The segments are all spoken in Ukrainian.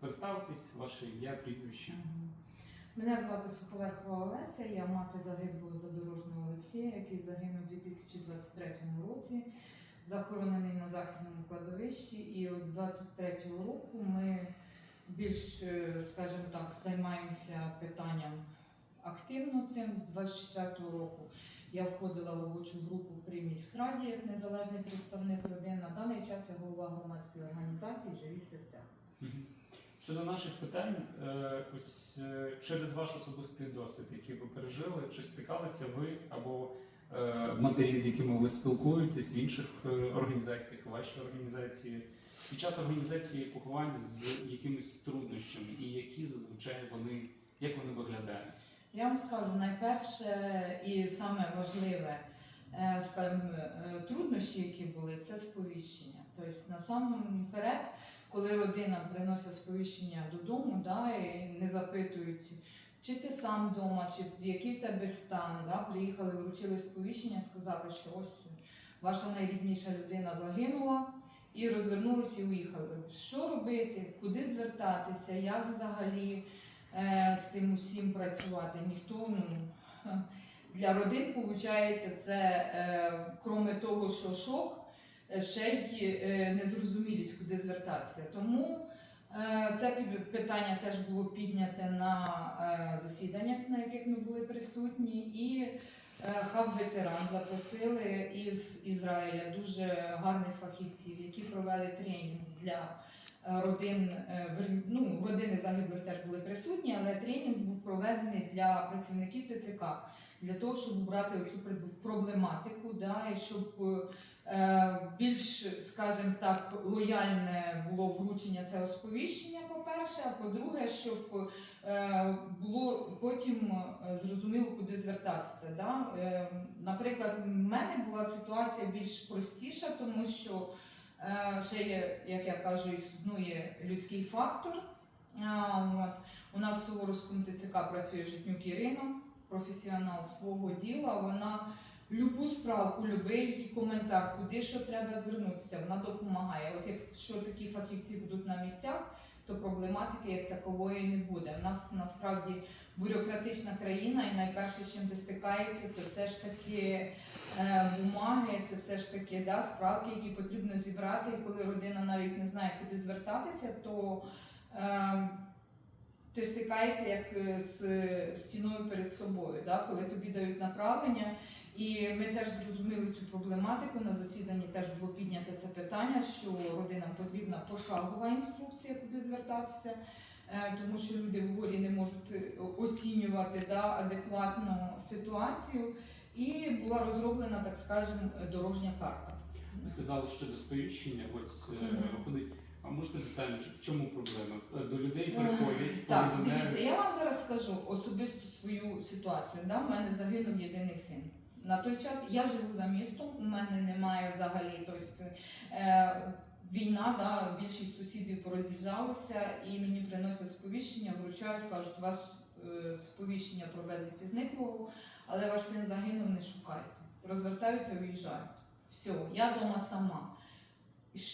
Представтесь, ваше ім'я, прізвище. Мене звати Суховерхова Олеся, я мати загиблого задорожного Олексія, який загинув у 2023 році, захоронений на західному кладовищі. І от з 23 року ми більш, е, скажімо так, займаємося питанням активно цим. З 24 року я входила в робочу групу при міськраді як незалежний представник родин. На даний час я голова громадської організації Живі. Мгм. Щодо наших питань, е, ось е, через ваш особистий досвід, який ви пережили, чи стикалися ви або е, матері, з якими ви спілкуєтесь в інших організаціях, вашій організації, під час організації поховань з якимись труднощами, і які зазвичай вони як вони виглядають? Я вам скажу, найперше і саме важливе, скажімо, труднощі, які були, це сповіщення. Тобто насамперед, коли родина приносить сповіщення додому, да, і не запитують, чи ти сам вдома, чи який в тебе стан, да, приїхали, вручили сповіщення, сказали, що ось ваша найрідніша людина загинула. І розвернулися і уїхали. Що робити, куди звертатися, як взагалі е, з цим усім працювати. Ніхто ну, для родин, виходить, це е, кроме того, що шок, ще й е, незрозумілість, куди звертатися. Тому е, це питання теж було підняте на е, засіданнях, на яких ми були присутні, і е, хаб ветеран запросили із Ізраїля дуже гарних фахівців, які провели тренінг для е, родин, е, ну, родини загиблих теж були присутні, але тренінг був проведений для працівників ТЦК для того, щоб брати цю проблематику, да, і щоб е, більш, скажімо так, лояльне було вручення цього сповіщення, по-перше, а по-друге, щоб е, було потім е, зрозуміло, куди звертатися. Да? Е, наприклад, в мене була ситуація більш простіша, тому що Е, Ще є, як я кажу, існує людський фактор. У нас в Суворовському ТЦК працює Житнюк Ірина, професіонал свого діла. Вона любу справку, любий коментар, куди що треба звернутися, вона допомагає. От якщо такі фахівці будуть на місцях, то проблематики як такової не буде. У нас насправді бюрократична країна, і найперше, з чим ти стикаєшся, це все ж таки е, бумаги, це все ж таки да, справки, які потрібно зібрати. І коли родина навіть не знає, куди звертатися, то е, ти стикаєшся як е, з стіною перед собою, да, коли тобі дають направлення. І ми теж зрозуміли цю проблематику. На засіданні теж було піднято це питання, що родинам потрібна пошагова інструкція, куди звертатися. Е, Тому що люди в горі не можуть е, оцінювати да, адекватно ситуацію, і була розроблена, так скажемо, дорожня карта. Ви сказали, що до сповіщення ось Мгм. ходить. А можете детальніше, в чому проблема? Е, До людей приходять, Так, повідомляють. дивіться, я вам зараз скажу особисту свою ситуацію. Да? У мене загинув єдиний син. На той час я живу за містом, у мене немає взагалі. Тобто, е, війна, да, більшість сусідів пороз'їжджалося, і мені приносять сповіщення, вручають, кажуть, у вас е, сповіщення про безвісті зниклого, але ваш син загинув, не шукайте. Розвертаються, виїжджають. Все, я вдома сама.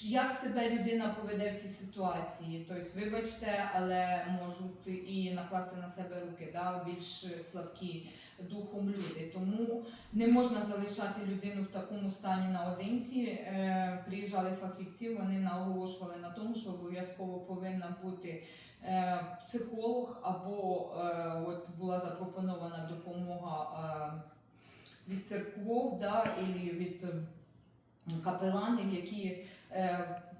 Як себе людина поведе в цій ситуації? Тобто, вибачте, але можуть і накласти на себе руки, да, більш слабкі духом люди. Тому не можна залишати людину в такому стані наодинці. Е, приїжджали фахівці, вони наголошували на тому, що обов'язково повинна бути е, психолог або е, от була запропонована допомога від церков, да, і від капеланів, які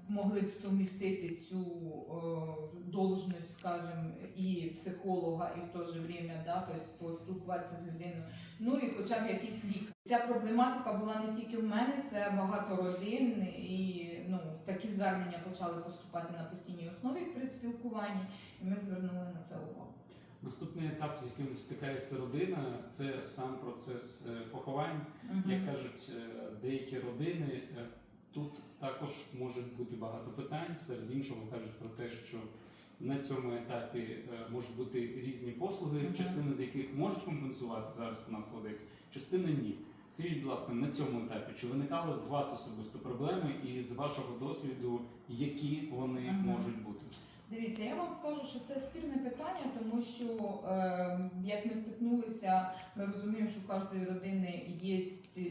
могли б сумістити цю е, должність, скажімо, і психолога, і в то же время да, тобто поспілкуватися з людиною. Ну і хоча б якийсь лікар. Ця проблематика була не тільки в мене, це багато родин, і ну, такі звернення почали поступати на постійній основі при спілкуванні, і ми звернули на це увагу. Наступний етап, з яким стикається родина, це сам процес е, поховань. Мгм. Як кажуть е, деякі родини, е, тут також може бути багато питань. Серед іншого кажуть про те, що на цьому етапі е, можуть бути різні послуги, Мгм. частина з яких можуть компенсувати зараз у нас в Одесі, частина ні. Скажіть, будь ласка, на цьому етапі чи виникали у вас особисто проблеми, і з вашого досвіду, які вони Мгм. можуть бути? Дивіться, я вам скажу, що це спірне питання, тому що е, як ми стикнулися, ми розуміємо, що в кожної родини є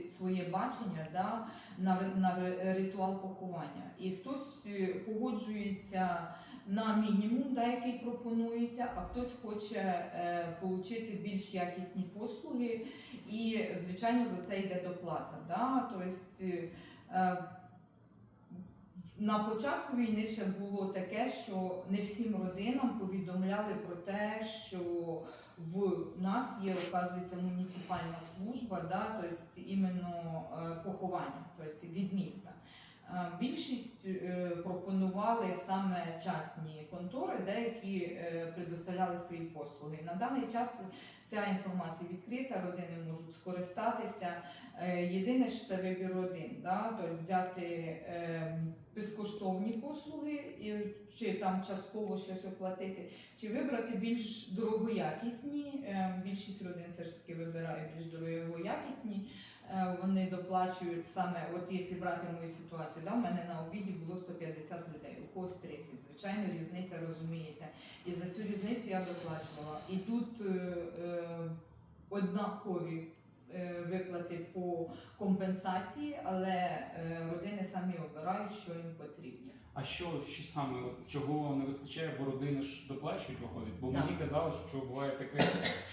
своє бачення да, на, на ритуал поховання. І хтось е, погоджується на мінімум, да, який пропонується, а хтось хоче е, отримати більш якісні послуги, і звичайно за це йде доплата. Да? Тобто, е, на початку війни ще було таке, що не всім родинам повідомляли про те, що в нас є, оказується, муніципальна служба, да, тобто іменно е, поховання, тобто від міста. Е, Більшість е, пропонували саме частні контори, деякі е, предоставляли свої послуги. На даний час ця інформація відкрита, родини можуть скористатися. Єдине, що це вибір один, да? тобто взяти безкоштовні послуги чи там частково щось оплатити, чи вибрати більш дорогоякісні. Більшість родин все ж таки вибирає більш дорогоякісні. Е, Вони доплачують саме, от якщо брати мою ситуацію, да, в мене на обіді було 150 людей, у когось 30. Звичайно, різниця розумієте. І за цю різницю я доплачувала. І тут е, е, однакові е, виплати по компенсації, але родини самі обирають, що їм потрібно. А що, що саме, чого не вистачає, бо родини ж доплачують, виходить? Бо Так. мені казали, що буває таке,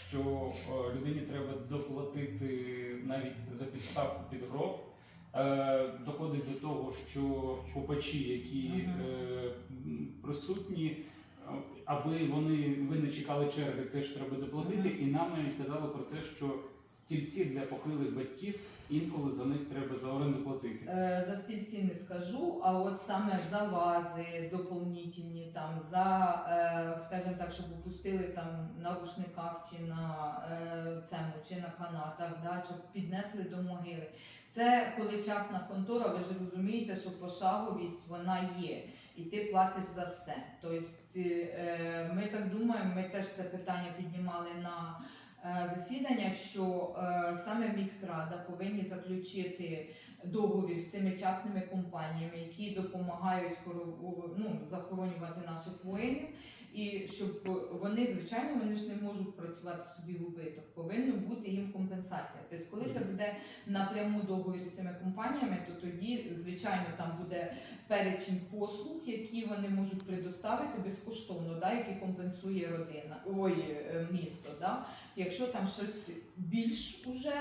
що е, людині треба доплатити навіть за підставку під гроб. Е, доходить до того, що копачі, які е, присутні, аби вони ви не чекали черги, теж треба доплатити. І нам навіть казали про те, що стільці для похилих батьків інколи за них треба за оренду платити. Е, За стільці не скажу, а от саме за вази доповнительні, там за, е, скажімо так, щоб опустили там на рушниках чи на е, цьому, чи на канатах, да, щоб піднесли до могили. Це коли частна контора, ви ж розумієте, що пошаговість вона є, і ти платиш за все. Тобто е, ми так думаємо, ми теж це питання піднімали на е, засіданнях, що е, саме міськрада повинні заключити договір з цими частними компаніями, які допомагають ну, захоронювати наших воїнів. І щоб вони, звичайно, вони ж не можуть працювати собі в убиток. Повинна бути їм компенсація. Тобто, коли це буде напряму договір з цими компаніями, то тоді, звичайно, там буде перечень послуг, які вони можуть предоставити безкоштовно, да, які компенсує родина, ой, е, місто. Да. Якщо там щось більш уже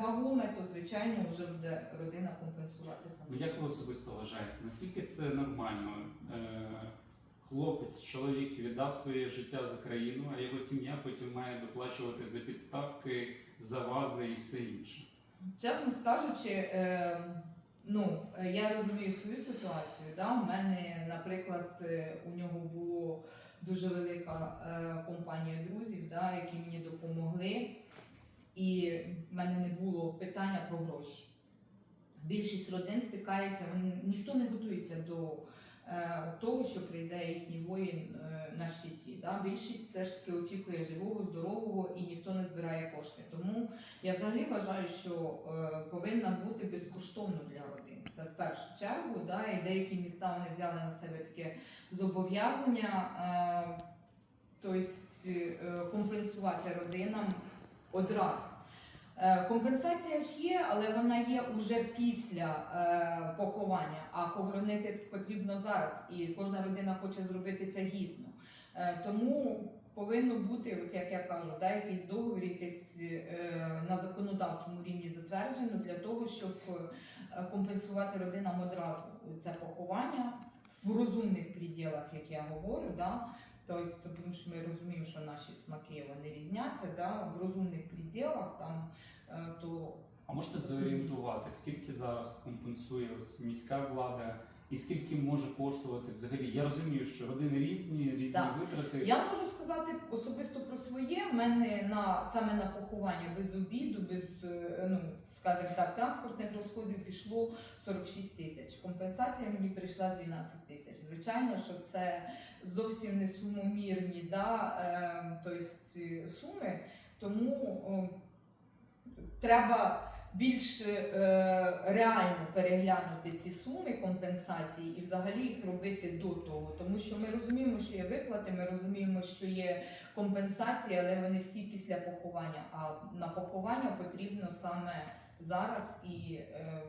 вагоме, то звичайно вже буде родина компенсувати саме. Як ви особисто вважаєте, наскільки це нормально? Хлопець, чоловік віддав своє життя за країну, а його сім'я потім має доплачувати за підставки, за вази і все інше. Чесно скажучи, е, ну я розумію свою ситуацію. Да? У мене, наприклад, е, у нього було дуже велика е, компанія друзів, да, які мені допомогли, і в мене не було питання про гроші. Більшість родин стикається, ніхто не готується до того, що прийде їхній воїн е, на щиті. Да? Більшість все ж таки очікує живого, здорового і ніхто не збирає кошти. Тому я взагалі вважаю, що е, повинна бути безкоштовно для родин. Це в першу чергу. Да? І деякі міста вони взяли на себе таке зобов'язання, е, тобто е, компенсувати родинам одразу. Е, Компенсація ж є, але вона є уже після е, поховання, а хоронити потрібно зараз, і кожна родина хоче зробити це гідно. Е, тому повинно бути, от як я кажу, да, якийсь договір, якийсь на законодавчому рівні затверджено для того, щоб компенсувати родинам одразу це поховання в розумних приділах, як я говорю. Да, Тобто, тому що ми розуміємо, що наші смаки вони різняться, да, в розумних приділах там е, то А можете зорієнтувати, скільки зараз компенсує ось міська влада і скільки може коштувати взагалі? Я розумію, що родини різні, різні Так. витрати. я можу сказати особисто про своє. В мене на саме на поховання без обіду, без е, ну скажімо так, транспортних розходів пішло 46 тисяч. Компенсація мені прийшла 12 тисяч. Звичайно, що це зовсім не сумомірні, да, е, тобто, суми. Тому о, треба більш е, реально переглянути ці суми компенсації і взагалі їх робити до того. Тому що ми розуміємо, що є виплати, ми розуміємо, що є компенсації, але вони всі після поховання. А на поховання потрібно саме зараз і е,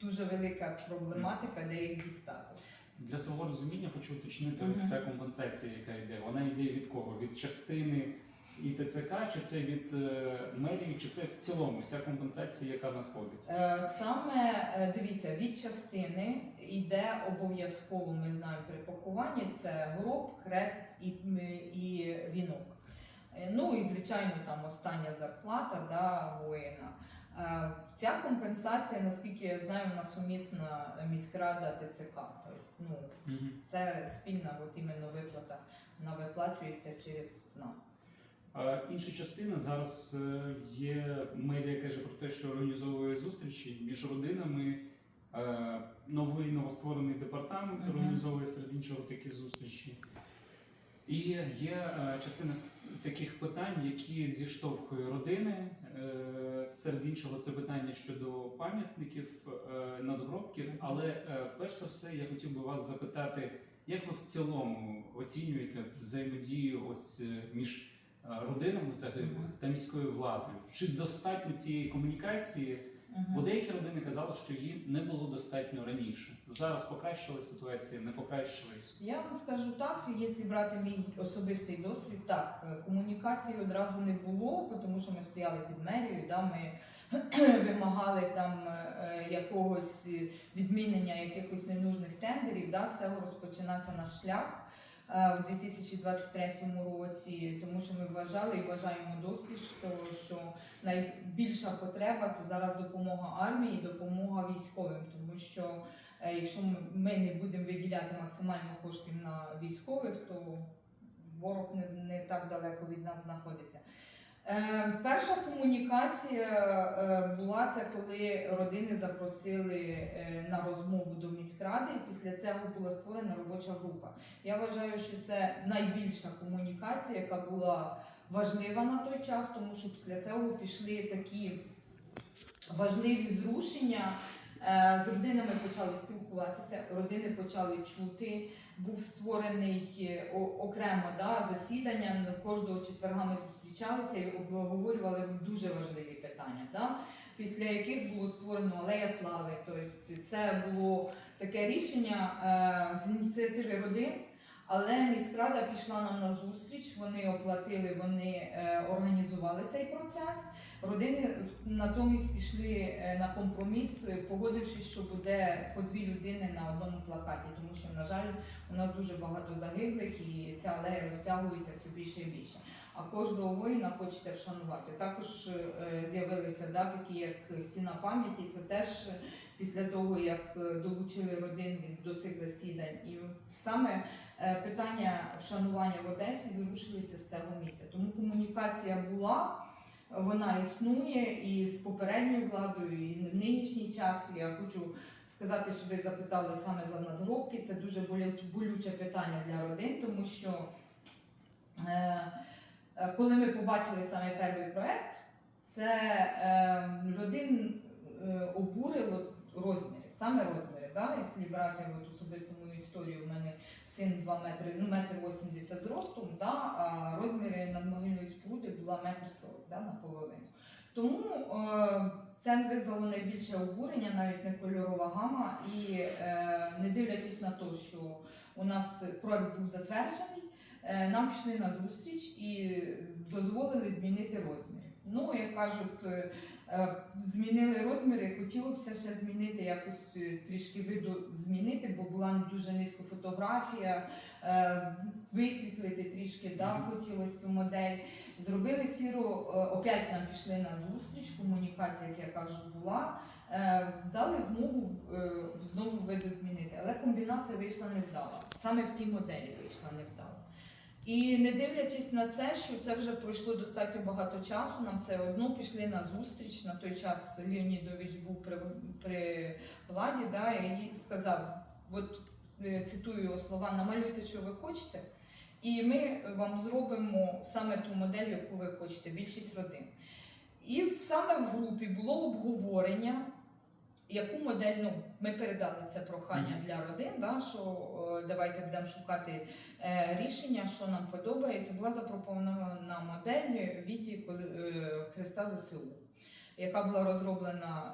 дуже велика проблематика, де їх дістати. Для свого розуміння хочу уточнити ось ця компенсація, яка йде. Вона йде від кого? Від частини ІТЦК, чи це від е, мерії, чи це в цілому вся компенсація, яка надходить? Е, Саме е, дивіться, від частини йде обов'язково, ми знаємо при похованні, це гроб, хрест і, і вінок. Ну і звичайно, там остання зарплата да, воїна. Ця компенсація, наскільки я знаю, у нас умісна міськрада ТЦК. Тобто, ну, це спільна от іменно виплата. Вона виплачується через ЦНАП. Інша частина зараз е, є медіа каже про те, що організовує зустрічі між родинами. Е, Новий новостворений департамент Мгм. організовує серед іншого такі зустрічі. І є е, частина таких питань, які зіштовхує родини. Серед іншого, це питання щодо пам'ятників, надгробків. Але перш за все, я хотів би вас запитати, як ви в цілому оцінюєте взаємодію ось між родинами загиблих та міською владою? Чи достатньо цієї комунікації? Бо деякі родини казали, що її не було достатньо раніше. Зараз покращила ситуація, не покращилась. Я вам скажу так, якщо брати мій особистий досвід, так е, комунікації одразу не було, тому що ми стояли під мерією, да, ми вимагали там е, якогось відмінення якихось ненужних тендерів. Да, з цього розпочинався наш шлях е, в 2023 році, тому що ми вважали і вважаємо досі, що, що найбільша потреба це зараз допомога армії, допомога військовим, тому що Е, Якщо ми- не будемо виділяти максимально коштів на військових, то ворог не, не так далеко від нас знаходиться. Е, перша комунікація е, була це, коли родини запросили е, на розмову до міськради. і Після цього була створена робоча група. Я вважаю, що це найбільша комунікація, яка була важлива на той час, тому що після цього пішли такі важливі зрушення. Е, З родинами почали спілкуватися, родини почали чути. Був створений е, окремо да, засідання. Кожного четверга ми зустрічалися і обговорювали дуже важливі питання. Да, після яких було створено Алея Слави. Тобто це було таке рішення е, з ініціативи родин. Але міськрада пішла нам на зустріч, вони оплатили, вони організували цей процес. Родини натомість пішли е, на компроміс, е, погодившись, що буде по дві людини на одному плакаті, тому що, на жаль, у нас дуже багато загиблих і ця алея розтягується все більше і більше. А кожного воїна хочеться вшанувати. Також е, з'явилися да, такі, як стіна пам'яті. Це теж після того, як долучили родини до цих засідань. І саме питання вшанування в Одесі зрушилися з цього місця. Тому комунікація була вона існує і з попередньою владою, і в нинішній час. Я хочу сказати, що ви запитали саме за надгробки. Це дуже болю- болюче питання для родин, тому що е, коли ми побачили саме перший проект, це е, родин е, обурило розміри, саме розміри. Да? Якщо брати от особисто мою історію, у мене син 2 метри, ну метр 80 зростом, да? а розміри надмогильної споруди була метр 40 да? наполовину. Тому е, це визвало найбільше обурення, навіть не кольорова гама. І е, не дивлячись на те, що у нас проект був затверджений, е, нам пішли на зустріч і дозволили змінити розміри. Ну, як кажуть, е, змінили розміри, хотілося б ще змінити якось е, трішки виду змінити, бо була дуже низько фотографія, е, висвітлити трішки, да, хотілося цю модель. Зробили сіру, е, опять нам пішли на зустріч, комунікація, як я кажу, була. Е, Дали змогу е, знову виду змінити, але комбінація вийшла невдала. Саме в тій моделі вийшла невдала. І не дивлячись на це, що це вже пройшло достатньо багато часу, нам все одно пішли на зустріч. На той час Леонідович був при, при владі, да, і сказав: от е, цитую його слова: намалюйте, що ви хочете, і ми вам зробимо саме ту модель, яку ви хочете, більшість родин. І саме в групі було обговорення, яку модель ну, ми передали це прохання для родин, да, що е, давайте будемо шукати е, рішення, що нам подобається. Була запропонована модель віді е, Христа ЗСУ. Яка була розроблена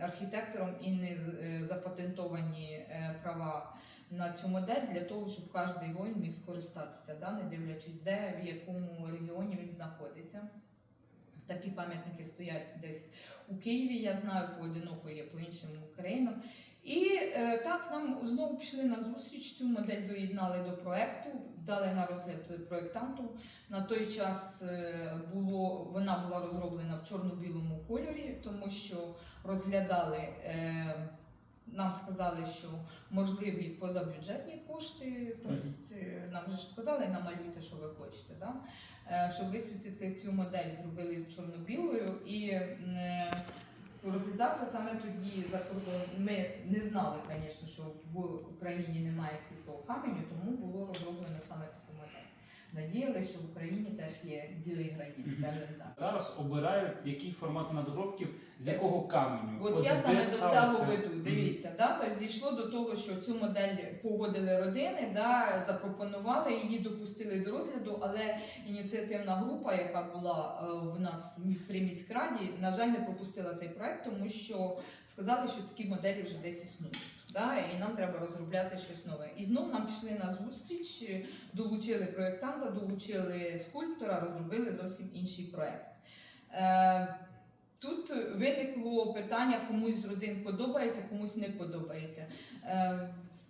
е, архітектором і не е, запатентовані е, права на цю модель для того, щоб кожен воїн міг скористатися, да, не дивлячись, де в якому регіоні він знаходиться. Такі пам'ятники стоять десь у Києві, я знаю, поодиноко є по іншим країнам. І е, так нам знову пішли на зустріч. Цю модель доєднали до проекту, дали на розгляд проєктанту. На той час е, було вона була розроблена в чорно-білому кольорі, тому що розглядали. Е, нам сказали, що можливі позабюджетні кошти. Тобто нам же ж сказали, намалюйте, що ви хочете. Да? Е, Щоб висвітлити цю модель, зробили чорно-білою і е, розглядався саме тоді за кордон. Ми не знали, звісно, що в Україні немає світлого каменю, тому було розроблено саме. Надіялися, що в Україні теж є білий граніт, скажімо так. Зараз обирають який формат надгробків, з якого каменю. От я де саме до цього веду. Дивіться, да, тобто зійшло до того, що цю модель погодили родини, да, запропонували її, допустили до розгляду, але ініціативна група, яка була е, в нас при міськраді, на жаль, не пропустила цей проект, тому що сказали, що такі моделі вже десь існують. Да, і нам треба розробляти щось нове. І знов нам пішли на зустріч, е, долучили проєктанта, долучили скульптора, розробили зовсім інший проєкт. Е, Тут виникло питання, комусь з родин подобається, комусь не подобається.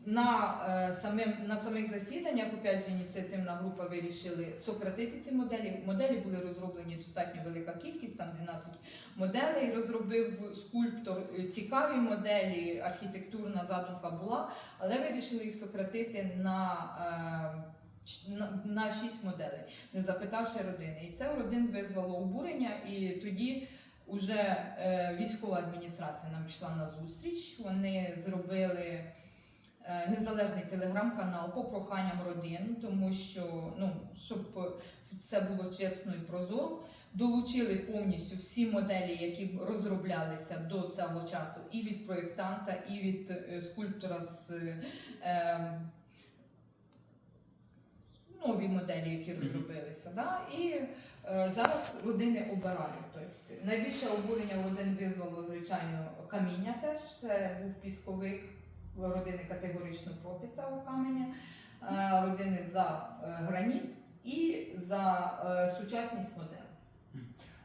На, е, самим, на самих засіданнях, опять же, ініціативна група вирішили сократити ці моделі. Моделі були розроблені достатньо велика кількість, там 12 моделей розробив скульптор. Е, Цікаві моделі, архітектурна задумка була, але вирішили їх сократити на, е, на, 6 моделей, не запитавши родини. І це у родин визвало обурення, і тоді Уже е, військова адміністрація нам пішла на зустріч. Вони зробили незалежний телеграм-канал по проханням родин, тому що ну щоб це все було чесно і прозоро. Долучили повністю всі моделі, які розроблялися до цього часу, і від проєктанта, і від е, скульптора з е, нові моделі, які розробилися. Да? І е, зараз родини обирають. Тобто найбільше обурення родин визвало, звичайно, каміння теж. Це був пісковик. Родини категорично проти цього каменя, е, родини за е, граніт і за е, сучасність моделі.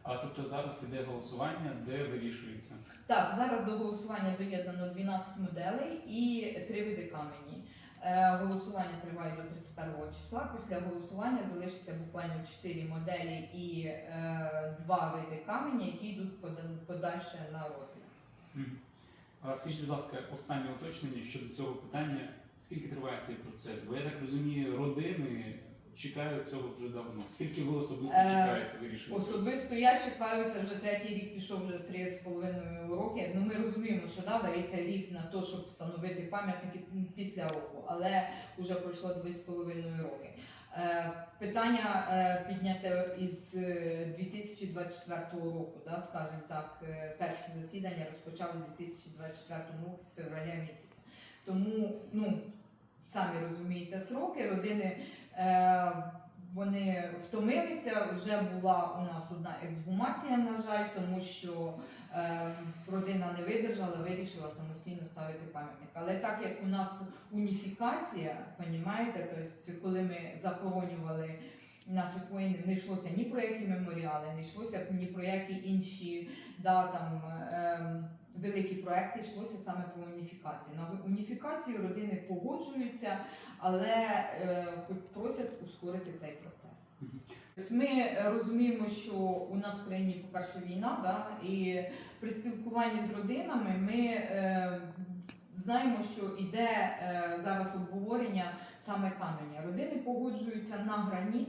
А тобто зараз іде голосування, де вирішується. Так, зараз до голосування доєднано 12 моделей і три види камені. Голосування триває до 31 числа. Після голосування залишиться буквально 4 моделі і е, два види камені, які йдуть подальше на розгляд. Скажіть, будь ласка, останнє уточнення щодо цього питання. Скільки триває цей процес? Бо я так розумію, родини чекають цього вже давно. Скільки ви особисто Е, чекаєте вирішення? Особисто я чекаюся вже третій рік, пішов вже три з половиною роки. Ну ми розуміємо, що да, дається рік на те, щоб встановити пам'ятники після року, але вже пройшло два з половиною роки. Е, Питання е, підняте із е, 2024 року, да, скажімо так, е, перші засідання розпочали з 2024 року з февраля місяця. Тому, ну, самі розумієте, сроки родини е, вони втомилися. Вже була у нас одна ексгумація, на жаль, тому що е, родина не видержала, вирішила самостійно ставити пам'ятник. Але так як у нас уніфікація, понімаєте, тобто, коли ми захоронювали наших воїнів, не йшлося ні про які меморіали, не йшлося ні про які інші да, там, ем, великі проекти, йшлося саме про уніфікацію. На уніфікацію родини погоджуються, але е, просять ускорити цей процес. Ми розуміємо, що у нас в країні, по-перше, війна, да, і при спілкуванні з родинами ми е, знаємо, що йде е, зараз обговорення саме каменя. Родини погоджуються на граніт.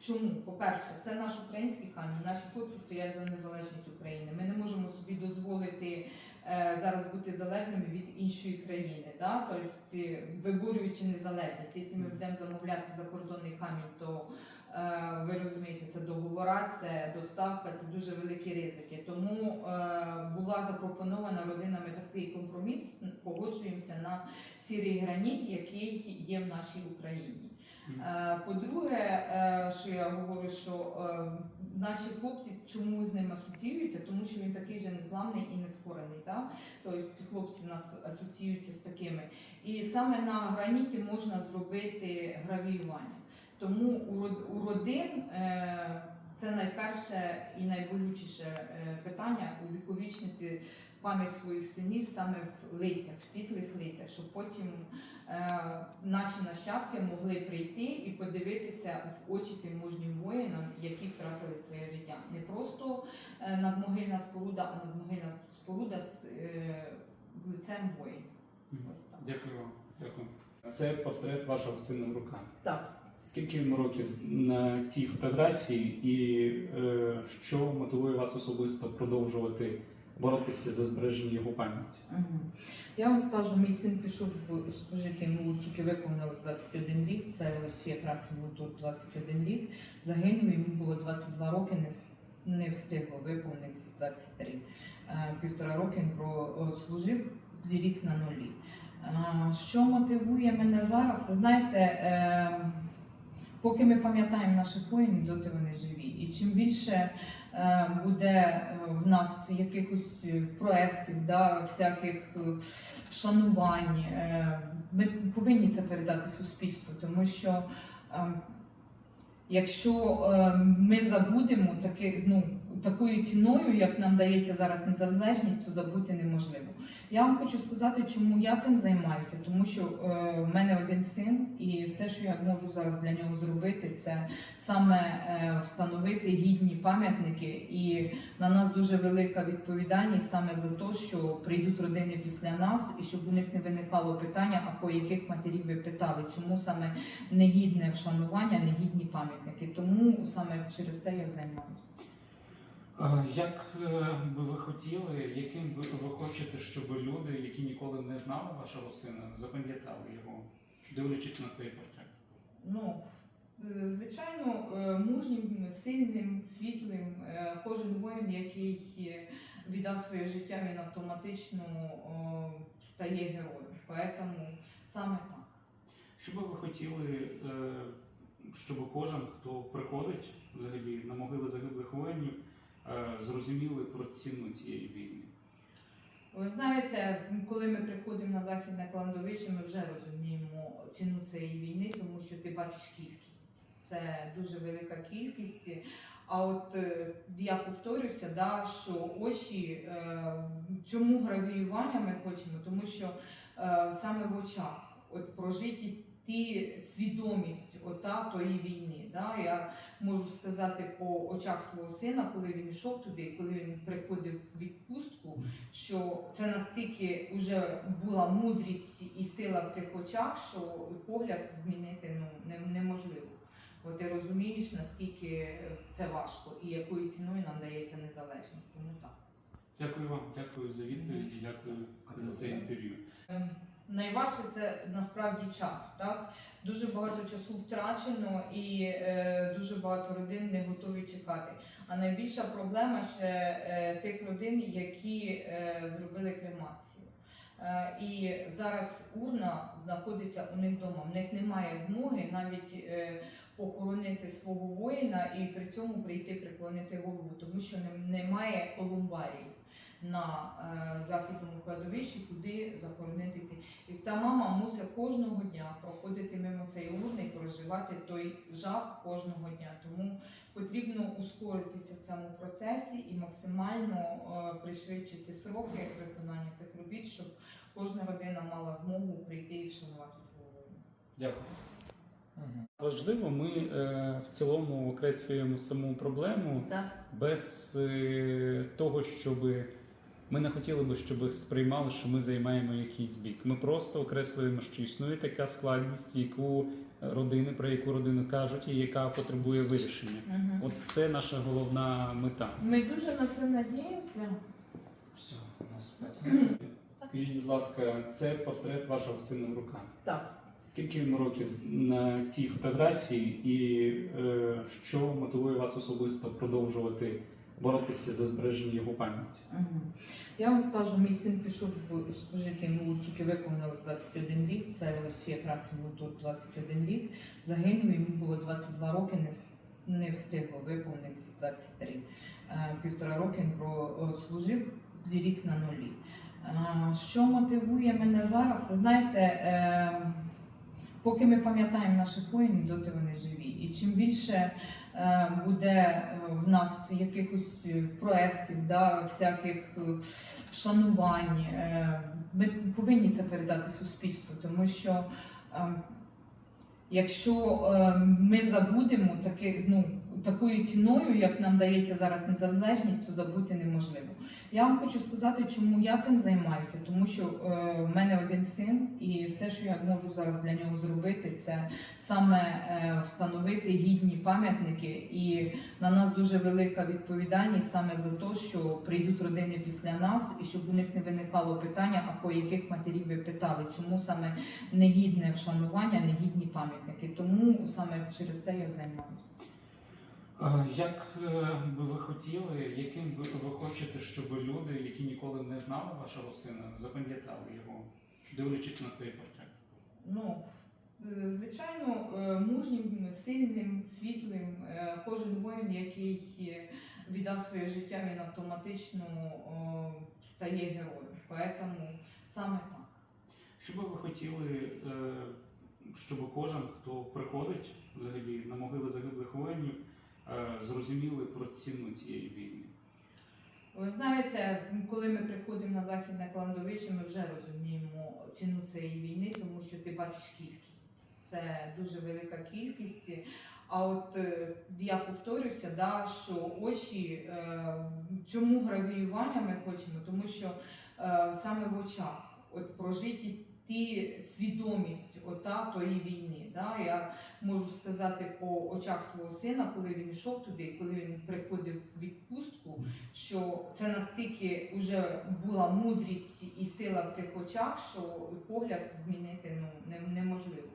Чому? По-перше, це наш український камінь. Наші хлопці стоять за незалежність України. Ми не можемо собі дозволити зараз бути залежними від іншої країни. Да? Тобто, е, виборюючи незалежність. Якщо ми будемо замовляти закордонний камінь, то е, ви розумієте, це договора, евакуація, доставка це дуже великі ризики. Тому е, була запропонована родинами такий компроміс. Погоджуємося на сірий граніт, який є в нашій Україні. Е, По-друге, е, що я говорю, що е, наші хлопці чому з ним асоціюються, тому що він такий же незламний і нескорений. Так? Тобто ці хлопці в нас асоціюються з такими. І саме на граніті можна зробити гравіювання. Тому у родин е, це найперше і найболючіше е, питання увіковічнити пам'ять своїх синів саме в лицях, в світлих лицях, щоб потім е, наші нащадки могли прийти і подивитися в очі тим мужнім воїнам, які втратили своє життя. Не просто е, надмогильна споруда, а надмогильна споруда з е, лицем. Мгм. Ось так. Дякую вам. Дякую. Це портрет вашого сина в руках. Так, Скільки йому років на цій фотографії, і е, що мотивує вас особисто продовжувати боротися за збереження його пам'яті? Я вам скажу, мій син пішов служити, йому тільки виповнилось 21 рік. Це ось якраз йому тут 21 рік. Загинув, йому було 22 роки, не, не встигло виповнитися 23. Е, Півтора роки він прослужив рік на нулі. Е, Що мотивує мене зараз? Ви знаєте, е, поки ми пам'ятаємо наших воїнів, доти вони живі. І чим більше е, буде е, в нас якихось проєктів, да, всяких вшанувань. е, Ми повинні це передати суспільству, тому що е, якщо ми забудемо таки, ну, такою ціною, як нам дається зараз незалежність, то забути неможливо. Я вам хочу сказати, чому я цим займаюся, тому що е, в мене один син, і все, що я можу зараз для нього зробити, це саме е, встановити гідні пам'ятники. І на нас дуже велика відповідальність саме за те, що прийдуть родини після нас, і щоб у них не виникало питання, а по яких матерів ви питали, чому саме негідне вшанування, негідні пам'ятники. Тому саме через це я займаюся. Як е, би ви хотіли, яким би ви хочете, щоб люди, які ніколи не знали вашого сина, запам'ятали його, дивлячись на цей портрет? Ну, е, звичайно, е, мужнім, сильним, світлим. Кожен воїн, який віддав своє життя, він автоматично стає героєм. Поэтому саме так. Що би ви хотіли, щоб кожен, хто приходить взагалі на могили загиблих воїнів, зрозуміли про ціну цієї війни? Ви знаєте, коли ми приходимо на західне кладовище, ми вже розуміємо ціну цієї війни, тому що ти бачиш кількість. Це дуже велика кількість. А от е, я повторюся, да, що очі, е, чому гравіювання ми хочемо, тому що е, саме в очах от прожиті ті свідомість ота тої війни. Да? Я можу сказати по очах свого сина, коли він йшов туди, коли він приходив в відпустку, що це настільки вже була мудрість і сила в цих очах, що погляд змінити ну, неможливо. Бо ти розумієш, наскільки це важко і якою ціною нам дається незалежність. Тому так. Дякую вам, дякую за відповіді, дякую за це інтерв'ю. Найважче це насправді час. Так? Дуже багато часу втрачено і е, дуже багато родин не готові чекати. А найбільша проблема ще е, тих родин, які е, зробили кремацію. Е, і зараз урна знаходиться у них вдома. В них немає змоги навіть е, похоронити свого воїна і при цьому прийти приклонити голову, тому що нем- немає колумбарії на е, західному кладовищі, куди захоронити ці. І та мама мусить кожного дня проходити мимо цієї урни і проживати той жах кожного дня. Тому потрібно ускоритися в цьому процесі і максимально е, пришвидшити сроки виконання цих робіт, щоб кожна родина мала змогу прийти і вшанувати свого воїна. Дякую. Важливо, ми е, в цілому окреслюємо саму проблему Так. без е, того, щоб ми не хотіли би, щоб сприймали, що ми займаємо якийсь бік. Ми просто окреслюємо, що існує така складність, яку родини, про яку родини кажуть, і яка потребує вирішення. От це наша головна мета. Ми дуже на це надіємося. Все, у нас 5. Скажіть, будь ласка, це портрет вашого сина в руках. Так, Скільки йому років з- на цій фотографії, і е, що мотивує вас особисто продовжувати боротися за збереження його пам'яті? Я вам скажу, мій син пішов служити, йому тільки виповнилось 21 рік, це ось якраз йому тут 21 рік. Загинув, йому було 22 роки, не, не встигло виповнитися 23. Е, Півтора роки він прослужив рік на нулі. Е, Що мотивує мене зараз? Ви знаєте, е, поки ми пам'ятаємо наших воїнів, доти вони живі. І чим більше е, буде е, в нас якихось е, проєктів, да, всяких вшанувань, ми повинні це передати суспільству, тому що якщо ми забудемо таки, ну, такою ціною, як нам дається зараз незалежність, то забути неможливо. Я вам хочу сказати, чому я цим займаюся, тому що е, в мене один син, і все, що я можу зараз для нього зробити, це саме е, встановити гідні пам'ятники. І на нас дуже велика відповідальність саме за те, що прийдуть родини після нас, і щоб у них не виникало питання, а по яких матерів ви питали, чому саме негідне вшанування, негідні пам'ятники. Тому саме через це я займаюся. Як е, би ви хотіли, яким би ви хочете, щоб люди, які ніколи не знали вашого сина, запам'ятали його, дивлячись на цей портрет? Ну, е, звичайно, е, мужнім, сильним, світлим. Кожен воїн, який віддав своє життя, він автоматично стає героєм. Поэтому саме так. Що би ви хотіли, щоб кожен, хто приходить взагалі на могили загиблих воїнів, зрозуміли про ціну цієї війни? Ви знаєте, коли ми приходимо на західне кладовище, ми вже розуміємо ціну цієї війни, тому що ти бачиш кількість. Це дуже велика кількість. А от е, я повторюся, да, що очі, е, чому гравіювання ми хочемо, тому що е, саме в очах от прожиті ті свідомість ота тої війни. Да? Я можу сказати по очах свого сина, коли він йшов туди, коли він приходив в відпустку, що це настільки вже була мудрість і сила в цих очах, що погляд змінити ну, неможливо.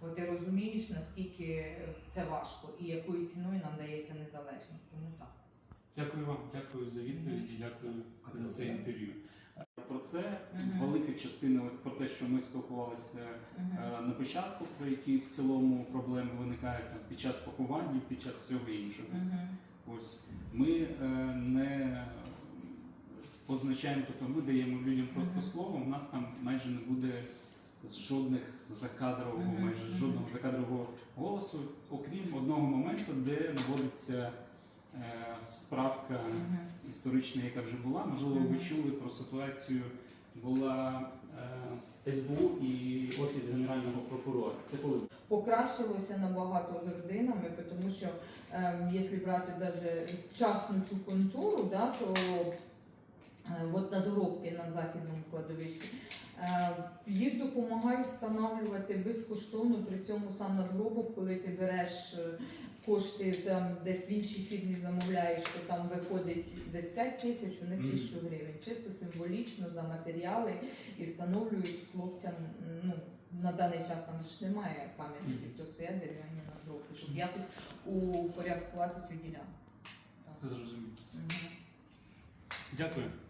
Бо ти розумієш, наскільки це важко і якою ціною нам дається незалежність. Тому так. Дякую вам, дякую за відповіді, дякую за це інтерв'ю. Про це Мгм. велика частина, про те, що ми спілкувалися е, на початку, про які в цілому проблеми виникають там, під час поховання, під час всього іншого. Мгм. Ось ми е, не позначаємо, тобто ми даємо людям просто слово. У нас там майже не буде жодних закадрового, майже жодного закадрового голосу, окрім одного моменту, де наводиться справка історична, яка вже була. Можливо, ви чули про ситуацію. Була е, СБУ і Офіс Генерального прокурора. Це коли покращилося набагато з родинами, тому що е, якщо брати даже частну цю контору, да, то е, от на доробки на західному кладовищі. е, Їх допомагають встановлювати безкоштовно при цьому сам надгробок, коли ти береш е, кошти там десь в іншій фірмі замовляєш, то там виходить десь 5 тисяч, у них. 1000 гривень. Чисто символічно за матеріали і встановлюють хлопцям. Ну на даний час там ж немає пам'ятників, то стоять дерев'яні надгробки, щоб якось упорядкувати цю ділянку. Так. зрозуміло. Мгм. Дякую.